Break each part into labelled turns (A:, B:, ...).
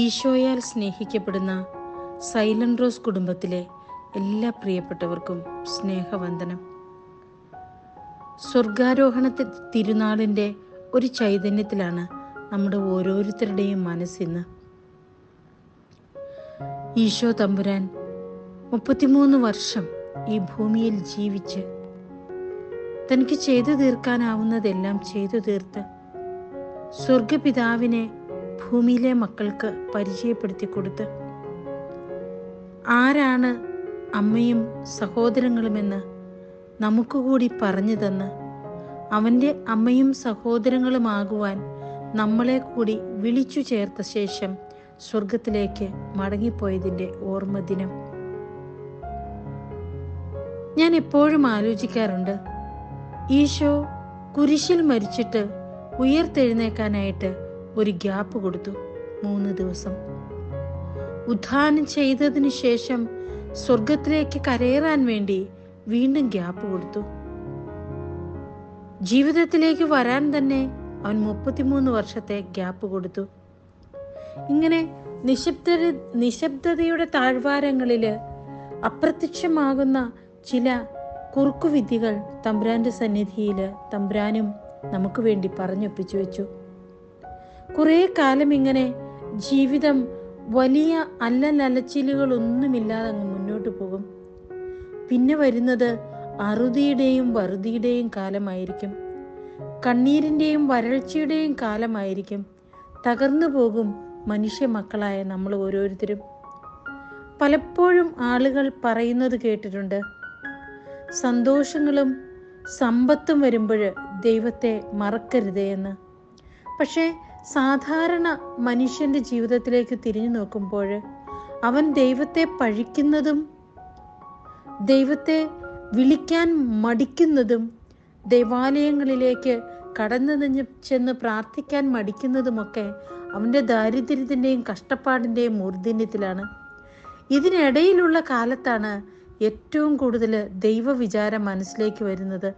A: ഈശോയാൽ സ്നേഹിക്കപ്പെടുന്ന silent rose കുടുംബത്തിലെ എല്ലാ പ്രിയപ്പെട്ടവർക്കും സ്നേഹവന്ദനം. സ്വർഗാരോഹണ തിരുനാളിന്റെ ഒരു ചൈതന്യത്തിലാണ് നമ്മുടെ ഓരോരുത്തരുടെയും മനസ്സിന്ന് ഈശോ തമ്പുരാൻ മുപ്പത്തിമൂന്ന് വർഷം ഈ ഭൂമിയിൽ ജീവിച്ച് തനിക്ക് ചെയ്തു തീർക്കാനാവുന്നതെല്ലാം ചെയ്തു തീർത്ത് സ്വർഗപിതാവിനെ ഭൂമിയിലെ മക്കൾക്ക് പരിചയപ്പെടുത്തി കൊടുത്ത് ആരാണ് അമ്മയും സഹോദരങ്ങളുമെന്ന് നമുക്ക് കൂടി പറഞ്ഞു തന്ന് അവന്റെ അമ്മയും സഹോദരങ്ങളുമാകുവാൻ നമ്മളെ കൂടി വിളിച്ചു ചേർത്ത ശേഷം സ്വർഗത്തിലേക്ക് മടങ്ങിപ്പോയതിന്റെ ഓർമ്മ ദിനം. ഞാൻ എപ്പോഴും ആലോചിക്കാറുണ്ട് ഈശോ കുരിശിൽ മരിച്ചിട്ട് ഉയർത്തെഴുന്നേക്കാനായിട്ട് ഒരു ഗ്യാപ്പ് കൊടുത്തു മൂന്ന് ദിവസം. ഉദ്ധാനം ചെയ്തതിനു ശേഷം സ്വർഗത്തിലേക്ക് കരയേറാൻ വേണ്ടി വീണ്ടും ഗ്യാപ്പ് കൊടുത്തു. ജീവിതത്തിലേക്ക് വരാൻ തന്നെ അവൻ മുപ്പത്തിമൂന്ന് വർഷത്തെ ഗ്യാപ്പ് കൊടുത്തു. ഇങ്ങനെ നിശബ്ദ നിശബ്ദതയുടെ താഴ്വാരങ്ങളിൽ അപ്രത്യക്ഷമാകുന്ന ചില കുറുക്കുവിദ്യകൾ തമ്പുരാന്റെ സന്നിധിയിൽ തമ്പുരാനും നമുക്ക് വേണ്ടി പറഞ്ഞൊപ്പിച്ചു വെച്ചു. കുറെ കാലം ഇങ്ങനെ ജീവിതം വലിയ അല്ലലച്ചിലുകളൊന്നുമില്ലാതെ അങ്ങ് മുന്നോട്ട് പോകും. പിന്നെ വരുന്നത് അറുതിയുടെയും വറുതിയുടെയും കാലമായിരിക്കും. കണ്ണീരിന്റെയും വരൾച്ചയുടെയും കാലമായിരിക്കും. തകർന്നു പോകും മനുഷ്യ മക്കളായ നമ്മൾ ഓരോരുത്തരും. പലപ്പോഴും ആളുകൾ പറയുന്നത് കേട്ടിട്ടുണ്ട്. സന്തോഷങ്ങളും സമ്പത്തും വരുമ്പോൾ ദൈവത്തെ മറക്കരുതേ എന്ന്. പക്ഷേ സാധാരണ മനുഷ്യന്റെ ജീവിതത്തിലേക്ക് തിരിഞ്ഞു നോക്കുമ്പോൾ അവൻ ദൈവത്തെ പഴിക്കുന്നതും ദൈവത്തെ വിളിക്കാൻ മടിക്കുന്നതും ദൈവാലയങ്ങളിലേക്ക് കടന്നു നിന്ന് ചെന്ന് പ്രാർത്ഥിക്കാൻ മടിക്കുന്നതുമൊക്കെ അവന്റെ ദാരിദ്ര്യത്തിന്റെയും കഷ്ടപ്പാടിന്റെയും മൂർധന്യത്തിലാണ്. ഇതിനിടയിലുള്ള കാലത്താണ് ഏറ്റവും കൂടുതൽ ദൈവവിചാരം മനസ്സിലേക്ക് വരുന്നത്.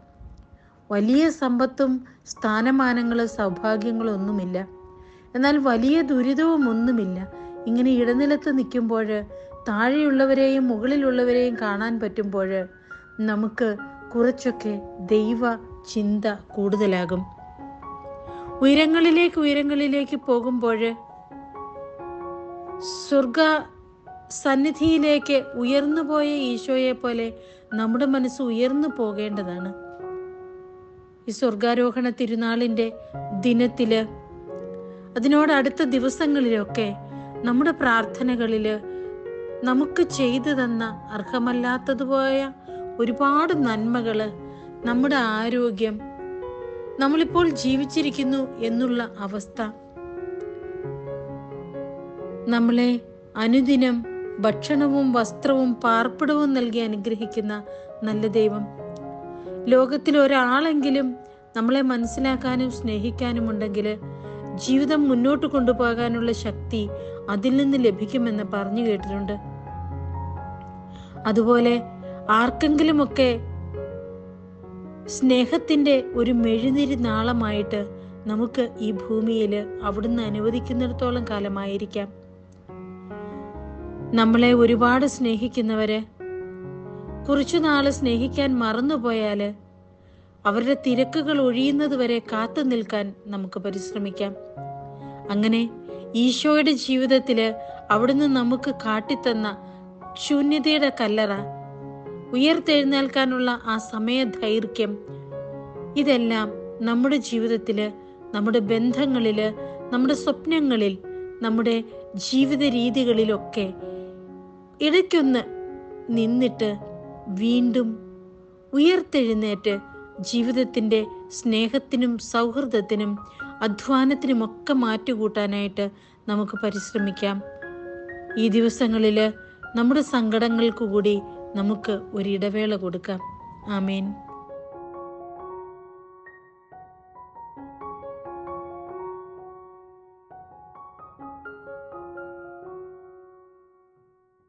A: വലിയ സമ്പത്തും സ്ഥാനമാനങ്ങളും സൗഭാഗ്യങ്ങളും ഒന്നുമില്ല. എന്നാൽ വലിയ ദുരിതവും ഒന്നുമില്ല ഇങ്ങനെ ഇടനിലത്ത് നിൽക്കുമ്പോൾ താഴെയുള്ളവരെയും മുകളിലുള്ളവരെയും കാണാൻ പറ്റുമ്പോൾ നമുക്ക് കുറച്ചൊക്കെ ദൈവ ചിന്ത കൂടുതലാകും. ഉയരങ്ങളിലേക്ക് ഉയരങ്ങളിലേക്ക് പോകുമ്പോൾ സ്വർഗ സന്നിധിയിലേക്ക് ഉയർന്നു പോയ ഈശോയെ പോലെ നമ്മുടെ മനസ്സ് ഉയർന്നു പോകേണ്ടതാണ്. ഈ സ്വർഗാരോഹണ തിരുനാളിന്റെ ദിനത്തിൽ അതിനോടടുത്ത ദിവസങ്ങളിലൊക്കെ നമ്മുടെ പ്രാർത്ഥനകളിൽ നമുക്ക് ചെയ്തു തന്ന അർഹമല്ലാത്തതുപോയ ഒരുപാട് നന്മകൾ നമ്മുടെ ആരോഗ്യം നമ്മളിപ്പോൾ ജീവിച്ചിരിക്കുന്നു എന്നുള്ള അവസ്ഥ. നമ്മളെ അനുദിനം ഭക്ഷണവും വസ്ത്രവും പാർപ്പിടവും നൽകി അനുഗ്രഹിക്കുന്ന നല്ല ദൈവം. ലോകത്തിൽ ഒരാളെങ്കിലും നമ്മളെ മനസ്സിലാക്കാനും സ്നേഹിക്കാനും ഉണ്ടെങ്കിൽ ജീവിതം മുന്നോട്ട് കൊണ്ടുപോകാനുള്ള ശക്തി അതിൽ നിന്ന് ലഭിക്കുമെന്ന് പറഞ്ഞു കേട്ടിട്ടുണ്ട്. അതുപോലെ ആർക്കെങ്കിലുമൊക്കെ സ്നേഹത്തിന്റെ ഒരു മെഴുതിരി നാളമായിട്ട് നമുക്ക് ഈ ഭൂമിയിൽ അവിടുന്ന് അനുവദിക്കുന്നിടത്തോളം കാലമായിരിക്കാം. നമ്മളെ ഒരുപാട് സ്നേഹിക്കുന്നവര് കുറച്ചു നാൾ സ്നേഹിക്കാൻ മറന്നുപോയാൽ അവരുടെ തിരക്കുകൾ ഒഴിയുന്നത് വരെ കാത്തു നിൽക്കാൻ നമുക്ക് പരിശ്രമിക്കാം. അങ്ങനെ ഈശോയുടെ ജീവിതത്തിൽ അവിടുന്ന് നമുക്ക് കാട്ടിത്തന്ന ശൂന്യതയുടെ കല്ലറ ഉയർത്തെഴുന്നേൽക്കാനുള്ള ആ സമയ ദൈർഘ്യം ഇതെല്ലാം നമ്മുടെ ജീവിതത്തിൽ നമ്മുടെ ബന്ധങ്ങളിൽ നമ്മുടെ സ്വപ്നങ്ങളിൽ നമ്മുടെ ജീവിത രീതികളിലൊക്കെ ഇടയ്ക്കൊന്ന് നിന്നിട്ട് വീണ്ടും ഉയർത്തെഴുന്നേറ്റ് ജീവിതത്തിന്റെ സ്നേഹത്തിനും സൗഹൃദത്തിനും അധ്വാനത്തിനുമൊക്കെ മാറ്റുകൂട്ടാനായിട്ട് നമുക്ക് പരിശ്രമിക്കാം. ഈ ദിവസങ്ങളിൽ നമ്മുടെ സങ്കടങ്ങൾക്ക് കൂടി നമുക്ക് ഒരിടവേള കൊടുക്കാം. ആമേൻ.